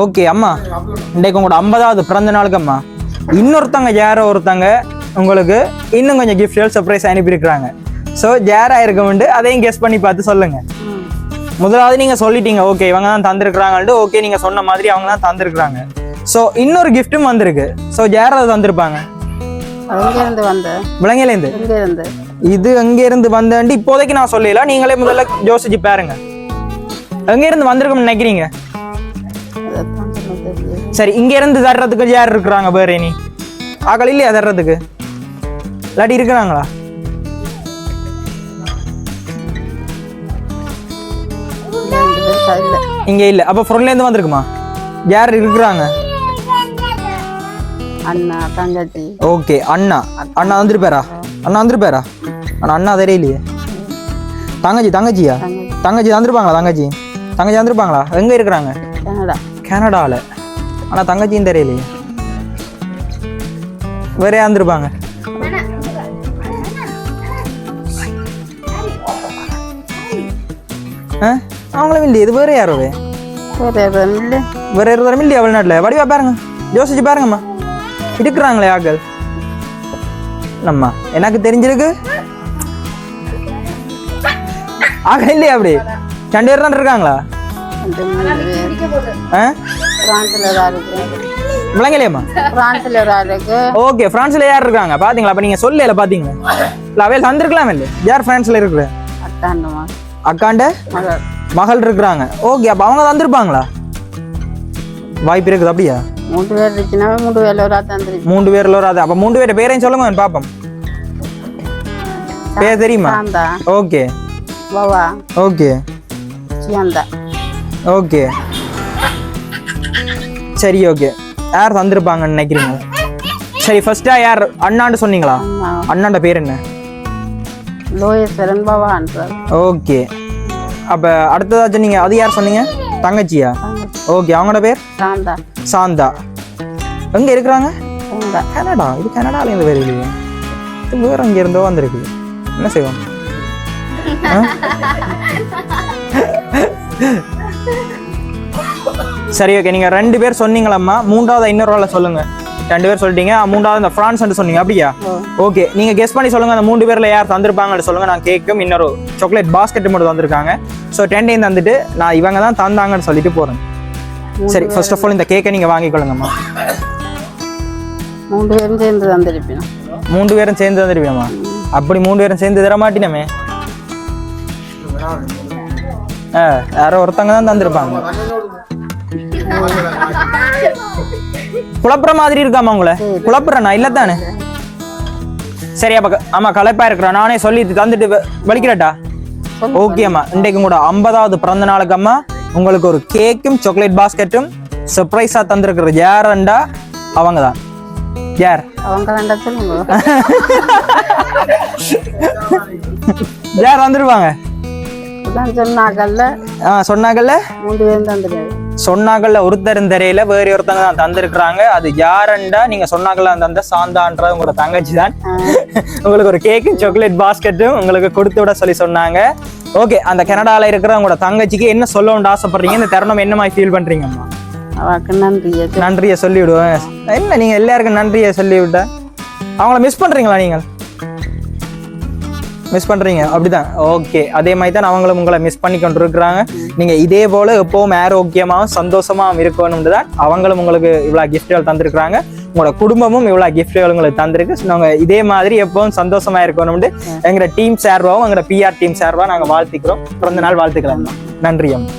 Okay அம்மா. இன்றைக்கு உங்களோட ஐம்பதாவது பிறந்த நாளுக்கு அம்மா. இன்னொருத்தங்க யாரோ ஒருத்தங்க உங்களுக்கு இன்னும் கொஞ்சம் கிஃப்ட்கள் சர்ப்ரைஸ் அனுப்பியிருக்கிறாங்க. ஸோ யாரா இருக்கும்ட்டு அதையும் கெஸ் பண்ணி பார்த்து சொல்லுங்க. முதலாவது நீங்க சொல்லிட்டீங்க ஓகே இவங்க தான் தந்திருக்கிறாங்கன்ட்டு ஓகே நீங்க சொன்ன மாதிரி அவங்க தான் தந்திருக்கிறாங்க. ஸோ இன்னொரு கிஃப்ட்டும் வந்திருக்கு. ஸோ தந்திருப்பாங்க? வந்த. விலங்கிலேருந்து. எங்க இருந்து இது எங்க இருந்து இப்போதைக்கு நான் சொல்லல. நீங்களே முதல்ல யோசிச்சு பாருங்க. எங்க இருந்து வந்திருக்கும்னு நினைக்கிறீங்க? சரி இங்க இருந்து தர்றதுக்கு யார் இருக்கிறாங்க பேர் நீ ஆக்கள் இல்லையா தர்றதுக்கு? இல்லாட்டி இருக்கிறாங்களா? இங்க இல்ல. அப்ப ஃப்ரெண்ட்ல இருந்து வந்திருக்குமா? யார் இருக்கிறாங்க? அண்ணா தங்கச்சி. ஓகே அண்ணா. அண்ணா வந்துருப்பாரா? அண்ணா வந்துருப்பாரா? ஆனா அண்ணா தெரியலையே தங்கச்சி தங்கச்சியா? தங்கச்சி. வந்திருப்பாங்களா தங்கச்சி? தங்கச்சி வந்திருப்பாங்களா? எங்க இருக்கிறாங்க? கனடாவில் ஆனா தங்கச்சியும் தெரியலையே. வேற யார் வந்திருப்பாங்க ஆ? அவங்களும் இல்லையே இது வேற யாரோ வேற யாரும் இல்ல. வேற யாரும் இல்லையா வெளிநாட்டில்? வடிவா பாருங்க. யோசிச்சு பாருங்கம்மா. இருக்கிறாங்களே ஆக்கள். நம்ம எனக்கு தெரிஞ்சிருக்கு. ஆக இல்லையா அப்படி? ரெண்டு பேர் தான் இருக்காங்களா? பிரான்ஸ்ல இருக்கு ஆள் இருக்கு. ஓகே பிரான்ஸ்ல யார் இருக்காங்க? பாத்தீங்களா? அப்ப நீங்க சொல்லல பாத்தீங்களா? இல்ல அவையில் தந்திருக்கலாம் இல்ல? யார் பிரான்ஸ்ல அத்தாண்டமா அக்காண்ட? மகள். இருக்கிறாங்க. ஓகே அப்ப அவங்க தந்திருப்பாங்களா? வாய்ப்பு இருக்குது அப்படியா? மூன்று பேர் இருந்துச்சுன்னா மூன்று பேர்ல ஒரு ஆள் தந்துருச்சு மூன்று பேர்ல ஒரு அது அப்ப மூன்று பேர் பேரையும் சொல்லுங்க பாப்போம். பேர் தெரியுமா? ஓகே. ஓகே. சியாந்தா. ஓகே. சரி ஓகே. யார் தந்திருப்பாங்கன்னு நினைக்கிறீங்க? சரி ஃபர்ஸ்டா யார்? அண்ணாண்டு சொன்னீங்களா? அண்ணாண்ட பேர் என்ன? ஓகே. அப்போ அடுத்ததாச்சும் நீங்கள் அது யார் சொன்னீங்க? தங்கச்சியா? ஓகே அவங்களோட பேர்? சாந்தா. சாந்தா. எங்கே இருக்கிறாங்க? கனடா. இது கனடால இருந்து வேறு இல்லையே இது வேற அங்கே இருந்தோ வந்திருக்கு. என்ன செய்வோம்? சரி ஓகே நீங்கள் ரெண்டு பேர் சொன்னீங்களம்மா. மூன்றாவது இன்னொரு ஆளை சொல்லுங்க. ரெண்டு பேர் சொல்லிட்டீங்க. மூன்றாவது இந்த ஃப்ரான்ஸ் சொன்னீங்க அப்படியா? ஓகே நீங்க கெஸ் பண்ணி சொல்லுங்க அந்த மூணு பேர்ல யார் தந்திருப்பாங்கன்னு சொல்லுங்க. நான் கேக்கும் இன்னொரு சாக்லேட் பாஸ்கெட் மட்டும் தந்திருக்காங்க. ஸோ டென்டையும் தந்துட்டு நான் இவங்க தான் தந்தாங்கன்னு சொல்லிட்டு போறேன். சரி ஃபர்ஸ்ட் ஆஃப் ஆல் இந்த கேக்கை நீங்க வாங்கிக்கொள்ளுங்கம்மா மூன்று பேரும் சேர்ந்து தந்திருப்பேன் மூன்று பேரும் சேர்ந்து தந்துருவியம்மா அப்படி மூணு பேரும் சேர்ந்து தர மாட்டினமே யாரோ ஒருத்தங்க தான் தந்திருப்பாங்க குழப்புற மாதிரி இருக்காமா உங்களை குழப்புறேண்ணா இல்லை தானே சரி அப்ப க- ஆமா களைப்பா இருக்கிறேன் நானே சொல்லி தந்துட்டு வலிக்கிறேட்டா ஓகேம்மா இன்றைக்கு கூட ஐம்பதாவது பிறந்த நாளுக்கு அம்மா உங்களுக்கு ஒரு கேக்கும் சாக்லேட் பாஸ்கெட்டும் சர்ப்ரைஸா தந்திருக்கிற யாரண்டா அவங்க தான் யார் யார் வந்துருவாங்க ஆ சொன்னாங்கல்ல? மூன்று பேரும் தந்துருக்காரு சொன்னாங்கல்ல ஒருத்தரும் தெரியல வேற ஒருத்தங்க தான் தந்திருக்கிறாங்க. அது யாரண்டா நீங்க சொன்னாங்கல்ல அந்த அந்த சாந்தான்றது உங்களோட தங்கச்சி தான். உங்களுக்கு ஒரு கேக்கும் சாக்லேட் பாஸ்கெட்டும் உங்களுக்கு கொடுத்து விட சொல்லி சொன்னாங்க. ஓகே அந்த கனடால இருக்கிற உங்களோட தங்கச்சிக்கு என்ன சொல்லணும்னு ஆசைப்படுறீங்க? இந்த தருணம் என்ன மாதிரி ஃபீல் பண்றீங்கம்மா? அவருக்கு நன்றியை. சொல்லு. நன்றியை விடுவேன் என்ன நீங்க எல்லாருக்கும் நன்றியை சொல்லி விட்ட அவங்கள மிஸ் பண்றீங்களா நீங்கள் மிஸ் பண்ணுறீங்க அப்படிதான். ஓகே அதே மாதிரி தான் அவங்களும் உங்களை மிஸ் பண்ணி கொண்டு இருக்கிறாங்க நீங்கள் இதே போல் எப்பவும் ஆரோக்கியமாகவும் சந்தோஷமாகவும் இருக்கணும்னு தான் அவங்களும் உங்களுக்கு இவ்வளோ கிஃப்ட்கள் தந்திருக்கிறாங்க. உங்களோட குடும்பமும் இவ்வளோ கிஃப்ட்கள் உங்களுக்கு தந்திருக்கு. நாங்கள் இதே மாதிரி எப்பவும் சந்தோஷமாக இருக்கணும்னு எங்களோட டீம் சார்பாகவும் எங்களோட பிஆர் டீம் சார்பாக நாங்கள் வாழ்த்துக்கிறோம். பிறந்த நாள் வாழ்த்துக்கலாம் நன்றி அம்மா.